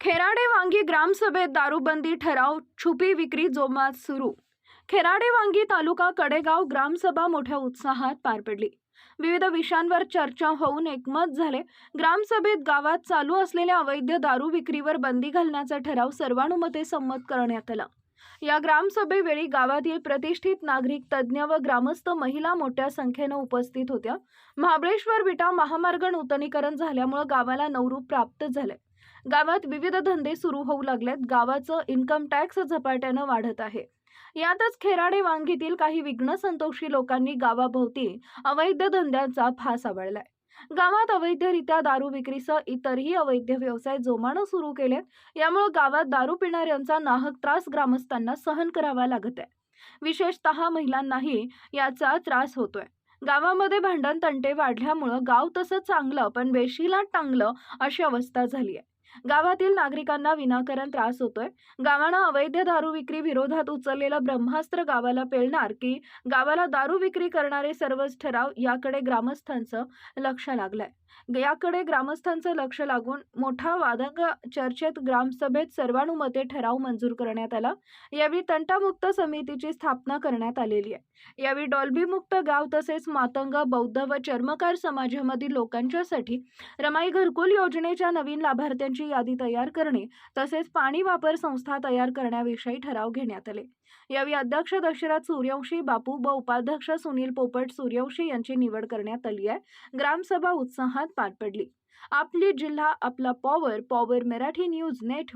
खेराडे वांगी ग्रामसभेत दारूबंदी ठराव छुपी विक्री जोमात सुरू खेराडे वांगी तालुका कडेगाव ग्रामसभा मोठ्या उत्साहात पार पडली विविध विषयांवर चर्चा होऊन एकमत झाले ग्रामसभेत गावात चालू असलेल्या अवैध दारू विक्रीवर बंदी घालण्याचा ठराव सर्वानुमते संमत करण्यात आला या ग्रामसभेवेळी गावातील प्रतिष्ठित नागरिक तज्ज्ञ व ग्रामस्थ महिला मोठ्या संख्येनं उपस्थित होत्या महाबळेश्वर विटा महामार्ग नूतनीकरण झाल्यामुळे गावाला नवरूप प्राप्त झाले गावात विविध धंदे सुरू होऊ लागलेत. गावाचं इन्कम टॅक्स झपाट्यानं वाढत आहे. यातच खेराडे वांगीतील काही विघ्न संतोषी लोकांनी गावाभोवती अवैध धंद्यांचा फास आवळलाय. गावात अवैधरित्या दारू विक्रीसह इतरही अवैध व्यवसाय जोमानं सुरू केलेत. यामुळे गावात दारू पिणाऱ्यांचा नाहक त्रास ग्रामस्थांना सहन करावा लागत आहे. विशेषतः महिलांनाही याचा त्रास होतोय. गावामध्ये भांडण तंटे वाढल्यामुळं गाव तसं चांगलं पण वेशीला टांगलं अशी अवस्था झाली आहे गावातील नागरिकांना विनाकारण त्रास होतोय. गावानं अवैध दारू विक्री विरोधात उचललेलं ब्रह्मास्त्र गावाला पेलणार की गावाला दारू विक्री करणारे सर्वच ठराव याकडे ग्रामस्थांचं लक्ष लागलंय. याकडे ग्रामस्थांचं लक्ष लागून मोठा वादंग चर्चेत ग्रामसभेत सर्वानुमते ठराव मंजूर करण्यात आला. यावेळी तंटामुक्त समितीची स्थापना करण्यात आलेली आहे. यावेळी डॉल्बीमुक्त गाव तसेच मातंग बौद्ध व चर्मकार समाजामधील लोकांच्यासाठी रमाई घरकुल योजनेच्या नवीन लाभार्थ्यांची यादी तयार करणे तसेच पाणी वापर संस्था तयार करण्याविषयी ठराव घेण्यात आले. यावेळी अध्यक्ष दशरथ सूर्यवंशी बापू व उपाध्यक्ष सुनील पोपट सूर्यवंशी यांची निवड करण्यात आली आहे. ग्रामसभा उत्साहात पार पडली. आपली जिल्हा आपला power power Marathi news network